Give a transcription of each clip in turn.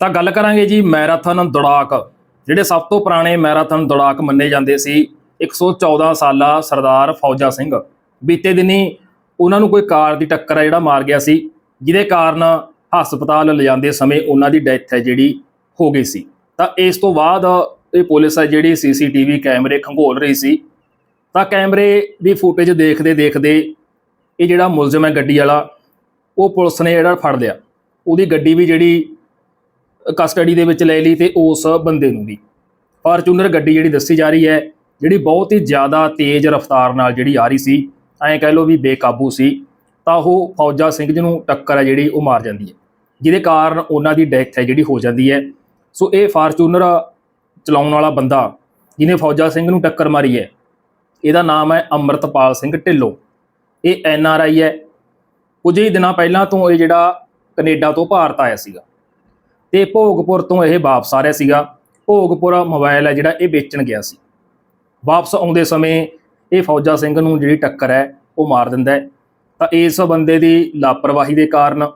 ਤਾਂ ਗੱਲ ਕਰਾਂਗੇ ਜੀ ਮੈਰਾਥਨ ਦੌੜਾਕ, ਜਿਹੜੇ ਸਭ ਤੋਂ ਪੁਰਾਣੇ ਮੈਰਾਥਨ ਦੌੜਾਕ ਮੰਨੇ ਜਾਂਦੇ ਸੀ 114 ਸਾਲਾ ਸਰਦਾਰ ਫੌਜਾ ਸਿੰਘ। ਬੀਤੇ ਦਿਨੀ ਉਹਨਾਂ ਨੂੰ ਕੋਈ ਕਾਰ ਦੀ ਟੱਕਰ ਹੈ ਜਿਹੜਾ ਮਾਰ ਗਿਆ ਸੀ, ਜਿਹਦੇ ਕਾਰਨ ਹਸਪਤਾਲ ਲਿਜਾਂਦੇ ਸਮੇਂ ਉਹਨਾਂ ਦੀ ਡੈਥ ਹੈ ਜਿਹੜੀ ਹੋ ਗਈ ਸੀ। ਤਾਂ ਇਸ ਤੋਂ ਬਾਅਦ ਇਹ ਪੁਲਿਸ ਹੈ ਜਿਹੜੀ ਸੀਸੀਟੀਵੀ ਕੈਮਰੇ ਖੰਗੋਲ ਰਹੀ ਸੀ। ਤਾਂ ਕੈਮਰੇ ਦੀ ਫੁਟੇਜ ਦੇਖਦੇ ਦੇਖਦੇ ਇਹ ਜਿਹੜਾ ਮੁਲਜ਼ਮ ਹੈ ਗੱਡੀ ਵਾਲਾ, ਉਹ ਪੁਲਿਸ ਨੇ ਜਿਹੜਾ ਫੜ ਲਿਆ। ਉਹਦੀ ਗੱਡੀ ਵੀ ਜਿਹੜੀ ਕਸਟਡੀ ਦੇ ਵਿੱਚ ਲੈ ਲਈ ਤੇ ਉਸ ਬੰਦੇ ਨੂੰ ਵੀ। ਫਾਰਚੂਨਰ ਗੱਡੀ ਜਿਹੜੀ ਦੱਸੀ ਜਾ ਰਹੀ ਹੈ, ਜਿਹੜੀ ਬਹੁਤ ਹੀ ਜ਼ਿਆਦਾ ਤੇਜ਼ ਰਫ਼ਤਾਰ ਨਾਲ ਜਿਹੜੀ ਆ ਰਹੀ ਸੀ, ਐਂ ਕਹਿ ਲਓ ਵੀ ਬੇਕਾਬੂ ਸੀ, ਤਾਂ ਉਹ ਫੌਜਾ ਸਿੰਘ ਜੀ ਨੂੰ ਟੱਕਰ ਹੈ ਜਿਹੜੀ ਉਹ ਮਾਰ ਜਾਂਦੀ ਹੈ। ਜਿਹਦੇ ਕਾਰਨ ਉਹਨਾਂ ਦੀ ਡੈਥ ਹੈ ਜਿਹੜੀ ਹੋ ਜਾਂਦੀ ਹੈ। ਸੋ ਇਹ ਫਾਰਚੂਨਰ ਚਲਾਉਣ ਵਾਲਾ ਬੰਦਾ, ਜਿਹਨੇ ਫੌਜਾ ਸਿੰਘ ਨੂੰ ਟੱਕਰ ਮਾਰੀ ਹੈ, ਇਹਦਾ ਨਾਮ ਹੈ ਅਮਰਤਪਾਲ ਸਿੰਘ ਢਿੱਲੋਂ। ਇਹ ਐਨ ਆਰ ਆਈ ਹੈ। ਕੁਝ ਹੀ ਦਿਨਾਂ ਪਹਿਲਾਂ ਤੋਂ ਇਹ ਜਿਹੜਾ ਕੈਨੇਡਾ ਤੋਂ ਭਾਰਤ ਆਇਆ ਸੀਗਾ। ਤੇ ਭੋਗਪੁਰ ਤੋਂ ਇਹ ਵਾਪਸ ਆ ਰਿਹਾ ਸੀਗਾ। ਭੋਗਪੁਰ ਮੋਬਾਈਲ ਹੈ ਜਿਹੜਾ ਇਹ ਵੇਚਣ ਗਿਆ ਸੀ। ਵਾਪਸ ਆਉਂਦੇ ਸਮੇਂ ਇਹ ਫੌਜਾ ਸਿੰਘ ਨੂੰ ਜਿਹੜੀ ਟੱਕਰ ਹੈ, ਉਹ ਮਾਰ ਦਿੰਦਾ ਤਾਂ ਇਸ ਬੰਦੇ ਦੀ ਲਾਪਰਵਾਹੀ ਦੇ ਕਾਰਨ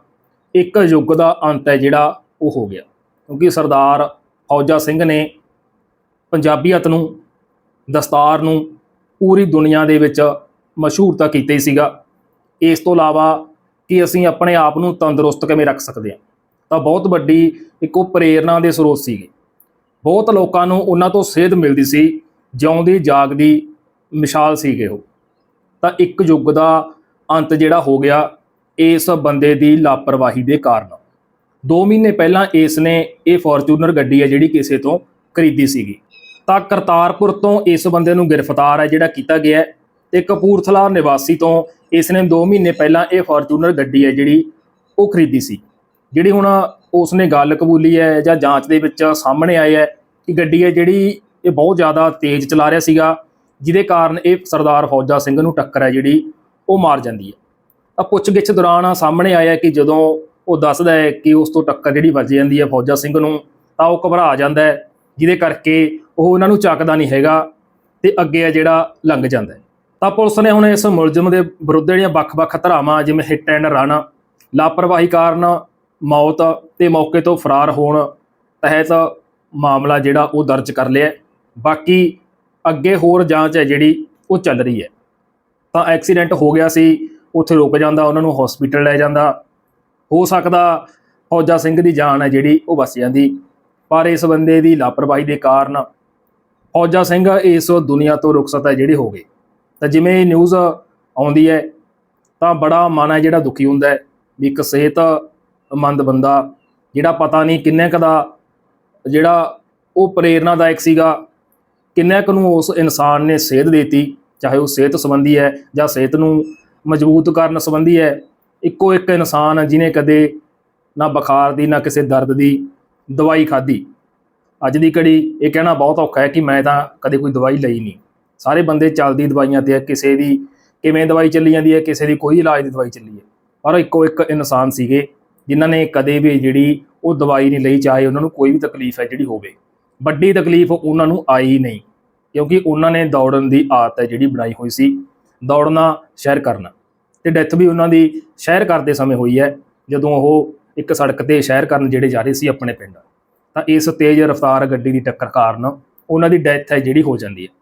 ਇੱਕ ਯੁੱਗ ਦਾ ਅੰਤ ਹੈ ਜਿਹੜਾ ਉਹ ਹੋ ਗਿਆ। ਕਿਉਂਕਿ ਸਰਦਾਰ ਫੌਜਾ ਸਿੰਘ ਨੇ ਪੰਜਾਬੀਅਤ ਨੂੰ, ਦਸਤਾਰ ਨੂੰ ਪੂਰੀ ਦੁਨੀਆ ਦੇ ਵਿੱਚ ਮਸ਼ਹੂਰ ਤਾਂ ਕੀਤਾ ਹੀ ਸੀਗਾ। ਇਸ ਤੋਂ ਇਲਾਵਾ ਕਿ ਅਸੀਂ ਆਪਣੇ ਆਪ ਨੂੰ ਤੰਦਰੁਸਤ ਕਿਵੇਂ ਰੱਖ ਸਕਦੇ ਹਾਂ? ਤਾਂ ਬਹੁਤ ਵੱਡੀ ਇੱਕ ਉਹ ਪ੍ਰੇਰਣਾ ਦੇ ਸਰੋਤ ਸੀਗੇ। ਬਹੁਤ ਲੋਕਾਂ ਨੂੰ ਉਹਨਾਂ ਤੋਂ ਸੇਧ ਮਿਲਦੀ ਸੀ, ਜਿਉਂਦੀ ਜਾਗਦੀ ਮਿਸਾਲ ਸੀਗੇ ਉਹ। ਤਾਂ ਇੱਕ ਯੁੱਗ ਦਾ ਅੰਤ ਜਿਹੜਾ ਹੋ ਗਿਆ ਇਸ ਬੰਦੇ ਦੀ ਲਾਪਰਵਾਹੀ ਦੇ ਕਾਰਨ। 2 ਮਹੀਨੇ ਪਹਿਲਾਂ ਇਸ ਨੇ ਇਹ ਫੋਰਚੂਨਰ ਗੱਡੀ ਹੈ ਜਿਹੜੀ ਕਿਸੇ ਤੋਂ ਖਰੀਦੀ ਸੀਗੀ। ਤਾਂ ਕਰਤਾਰਪੁਰ ਤੋਂ ਇਸ ਬੰਦੇ ਨੂੰ ਗ੍ਰਿਫਤਾਰ ਹੈ ਜਿਹੜਾ ਕੀਤਾ ਗਿਆ ਹੈ ਤੇ ਕਪੂਰਥਲਾ ਨਿਵਾਸੀ ਤੋਂ ਇਸ ਨੇ 2 ਮਹੀਨੇ ਪਹਿਲਾਂ ਇਹ ਫੋਰਚੂਨਰ ਗੱਡੀ ਹੈ ਜਿਹੜੀ ਉਹ ਖਰੀਦੀ ਸੀ। ਜਿਹੜੀ ਹੁਣ ਉਸ ਨੇ ਗੱਲ ਕਬੂਲੀ ਹੈ ਜਾਂ ਜਾਂਚ ਦੇ ਵਿੱਚ ਸਾਹਮਣੇ ਆਇਆ ਹੈ ਕਿ ਗੱਡੀ ਹੈ ਜਿਹੜੀ ਇਹ ਬਹੁਤ ਜ਼ਿਆਦਾ ਤੇਜ਼ ਚਲਾ ਰਿਹਾ ਸੀਗਾ, ਜਿਹਦੇ ਕਾਰਨ ਇਹ ਸਰਦਾਰ ਫੌਜਾ ਸਿੰਘ ਨੂੰ ਟੱਕਰ ਹੈ ਜਿਹੜੀ, ਉਹ ਮਾਰ ਜਾਂਦੀ ਹੈ। ਤਾਂ ਪੁੱਛਗਿੱਛ ਦੌਰਾਨ ਸਾਹਮਣੇ ਆਇਆ ਕਿ ਜਦੋਂ ਉਹ ਦੱਸਦਾ ਹੈ ਕਿ ਉਸ ਤੋਂ ਟੱਕਰ ਜਿਹੜੀ ਵੱਜ ਜਾਂਦੀ ਹੈ ਫੌਜਾ ਸਿੰਘ ਨੂੰ, ਤਾਂ ਉਹ ਘਬਰਾ ਜਾਂਦਾ ਹੈ, ਜਿਹਦੇ ਕਰਕੇ ਉਹ ਉਹਨਾਂ ਨੂੰ ਚੱਕਦਾ ਨਹੀਂ ਹੈਗਾ ਤੇ ਅੱਗੇ ਹੈ ਜਿਹੜਾ ਲੰਘ ਜਾਂਦਾ ਹੈ। ਤਾਂ ਪੁਲਿਸ ਨੇ ਹੁਣ ਇਸ ਮੁਲਜ਼ਮ ਦੇ ਵਿਰੁੱਧ ਜਿਹੜੀਆਂ ਵੱਖ-ਵੱਖ ਧਾਰਾਵਾਂ, ਜਿਵੇਂ ਹਿੱਟ ਐਂਡ ਰਨ ਲਾਪਰਵਾਹੀ ਕਾਰਨ ਮੌਤ ਤੇ ਮੌਕੇ ਤੋਂ ਫਰਾਰ ਹੋਣ ਤਹਿਤ ਮਾਮਲਾ ਜਿਹੜਾ ਉਹ ਦਰਜ ਕਰ ਲਿਆ ਬਾਕੀ ਅੱਗੇ ਹੋਰ ਜਾਂਚ ਹੈ ਜਿਹੜੀ ਉਹ ਚੱਲ ਰਹੀ ਹੈ। ਤਾਂ ਐਕਸੀਡੈਂਟ ਹੋ ਗਿਆ ਸੀ, ਉੱਥੇ ਰੁਕ ਜਾਂਦਾ, ਉਹਨਾਂ ਨੂੰ ਹਸਪੀਟਲ ਲੈ ਜਾਂਦਾ। ਹੋ ਸਕਦਾ ਫੌਜਾ ਸਿੰਘ ਦੀ ਜਾਨ ਹੈ ਜਿਹੜੀ ਉਹ ਬਚ ਜਾਂਦੀ, ਪਰ ਇਸ ਬੰਦੇ ਦੀ ਲਾਪਰਵਾਹੀ ਦੇ ਕਾਰਨ ਫੌਜਾ ਸਿੰਘ ਇਸ ਦੁਨੀਆ ਤੋਂ ਰੁਖਸਤ ਹੈ ਜਿਹੜੇ ਹੋ ਗਏ ਤਾਂ ਜਿਵੇਂ ਇਹ ਨਿਊਜ਼ ਆਉਂਦੀ ਹੈ, ਤਾਂ ਬੜਾ ਮਨ ਹੈ ਜਿਹੜਾ ਦੁਖੀ ਹੁੰਦਾ ਹੈ ਵੀ ਇੱਕ ਸਿਹਤ ਮੰਦ ਬੰਦਾ, ਜਿਹੜਾ ਪਤਾ ਨਹੀਂ ਕਿੰਨੇ ਕੁ ਦਾ, ਜਿਹੜਾ ਉਹ ਪ੍ਰੇਰਨਾਦਾਇਕ ਸੀਗਾ, ਕਿੰਨੇ ਕੁ ਨੂੰ ਉਸ ਇਨਸਾਨ ਨੇ ਸੇਧ ਦਿੱਤੀ, ਚਾਹੇ ਉਹ ਸਿਹਤ ਸੰਬੰਧੀ ਹੈ ਜਾਂ ਸਿਹਤ ਨੂੰ ਮਜ਼ਬੂਤ ਕਰਨ ਸੰਬੰਧੀ ਹੈ, ਇੱਕੋ ਇੱਕ ਇਨਸਾਨ ਹੈ ਜਿਹਨੇ ਕਦੇ ਨਾ ਬੁਖਾਰ ਦੀ, ਨਾ ਕਿਸੇ ਦਰਦ ਦੀ ਦਵਾਈ ਖਾਧੀ। ਅੱਜ ਦੀ ਘੜੀ ਇਹ ਕਹਿਣਾ ਬਹੁਤ ਔਖਾ ਹੈ ਕਿ ਮੈਂ ਤਾਂ ਕਦੇ ਕੋਈ ਦਵਾਈ ਲਈ ਨਹੀਂ। ਸਾਰੇ ਬੰਦੇ ਚੱਲਦੀ ਦਵਾਈਆਂ ਤੇ ਹੈ ਕਿਸੇ ਦੀ ਕਿਵੇਂ ਦਵਾਈ ਚੱਲੀ ਜਾਂਦੀ ਹੈ, ਕਿਸੇ ਦੀ ਕੋਈ ਇਲਾਜ ਦੀ ਦਵਾਈ ਚੱਲੀ ਹੈ। ਪਰ ਇੱਕੋ ਇੱਕ ਇਨਸਾਨ ਸੀਗੇ ਜਿਨ੍ਹਾਂ ਨੇ ਕਦੇ ਵੀ ਜਿਹੜੀ ਉਹ ਦਵਾਈ ਨਹੀਂ ਲਈ, ਚਾਹੇ ਉਹਨਾਂ ਨੂੰ ਕੋਈ ਵੀ ਤਕਲੀਫ ਹੈ ਜਿਹੜੀ ਹੋਵੇ। ਵੱਡੀ ਤਕਲੀਫ ਉਹਨਾਂ ਨੂੰ ਆਈ ਨਹੀਂ, ਕਿਉਂਕਿ ਉਹਨਾਂ ਨੇ ਦੌੜਨ ਦੀ ਆਦਤ ਹੈ ਜਿਹੜੀ ਬਣਾਈ ਹੋਈ ਸੀ, ਦੌੜਨਾ ਸ਼ਹਿਰ ਕਰਨਾ। ਤੇ ਡੈਥ ਵੀ ਉਹਨਾਂ ਦੀ ਸ਼ਹਿਰ ਕਰਦੇ ਸਮੇਂ ਹੋਈ ਹੈ, ਜਦੋਂ ਉਹ ਇੱਕ ਸੜਕ ਤੇ ਸ਼ਹਿਰ ਕਰਨ ਜਿਹੜੇ ਜਾ ਰਹੇ ਸੀ ਆਪਣੇ ਪਿੰਡ। ਤਾਂ ਇਸ ਤੇਜ਼ ਰਫ਼ਤਾਰ ਗੱਡੀ ਦੀ ਟੱਕਰ ਕਾਰਨ ਉਹਨਾਂ ਦੀ ਡੈਥ ਹੈ ਜਿਹੜੀ ਹੋ ਜਾਂਦੀ ਹੈ।